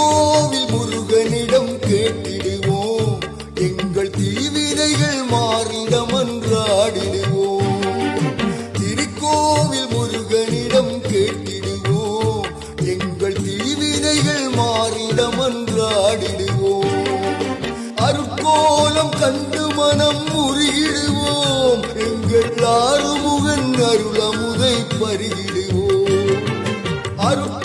கோவில் முருகனிடம் கேட்டிடுவோம். எங்கள் தீவினைகள் மாறிடம் அன்றாடிடுவோம் திருக்கோவில் முருகனிடம் கேட்டிடுவோம். எங்கள் தீவினைகள் மாறிடம் அன்றாடிடுவோம் அருக்கோலம் கண்டு மனம் முறியிடுவோம். எங்கள் ஆறுமுகன் அருளமுதை பருகிடுவோம். அருள்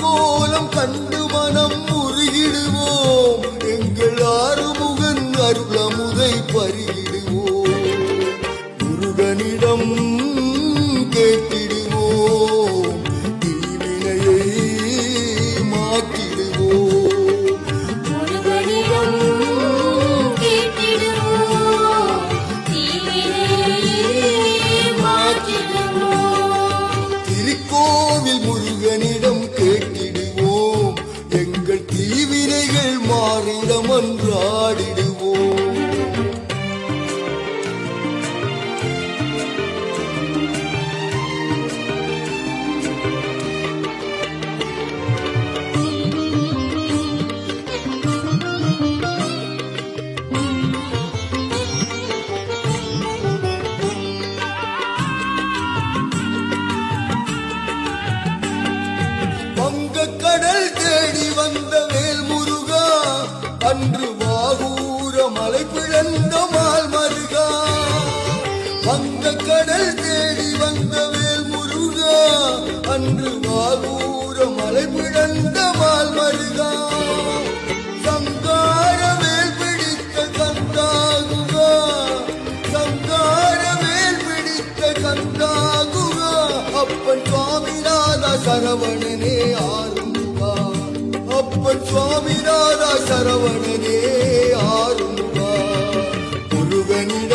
முருகனிடம் வங்கக் கடல் தேடி வந்த வேல் முருகா அன்று வாகூர மலை பிழந்த மால் மருகா வங்கக் கடல் தேடி வந்த வேல் முருகா அன்று வாகூர மலை பிழந்த மால் மருகா சரவணனே ஆறுமுகா. அப்பன் சுவாமி ராதா சரவணனே ஆறுமுகா. முருகனிட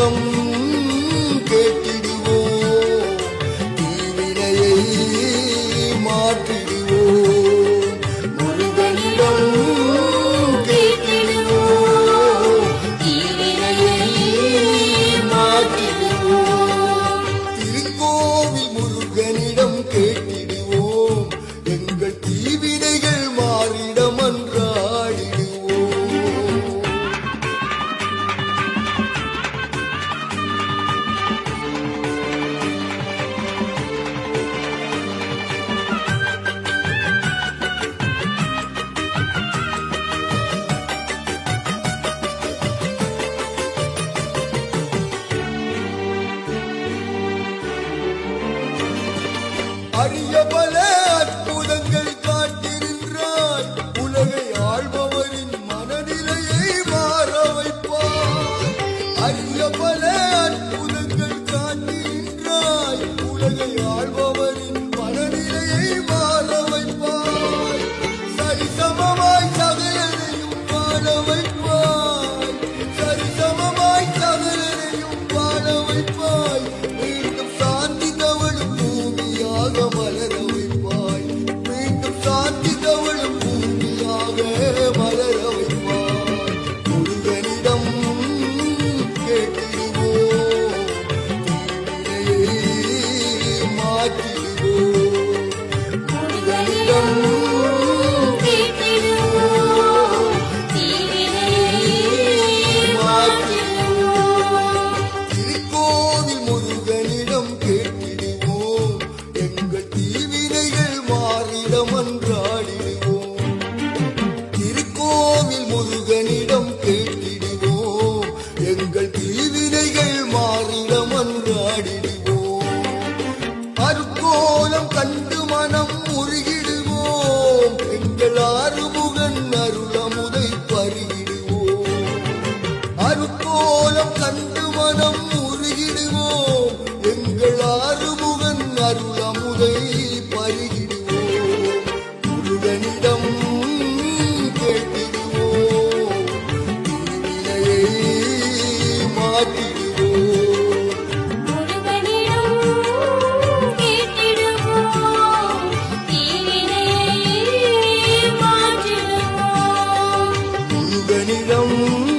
அரிய பல அற்புதங்கள் காட்டிருந்தாய் உலகை ஆள்பவரின் மனநிலையை மாற வைப்பாய் அரிய பல அற்புதங்கள் காட்டிருந்தாய் உலகை ஆள்பவரின் மனநிலையை மாற வைப்பாய் சரிசமமாய் சகலரையும் வாழ வைப்பாய் மாறிட முருகனிடம்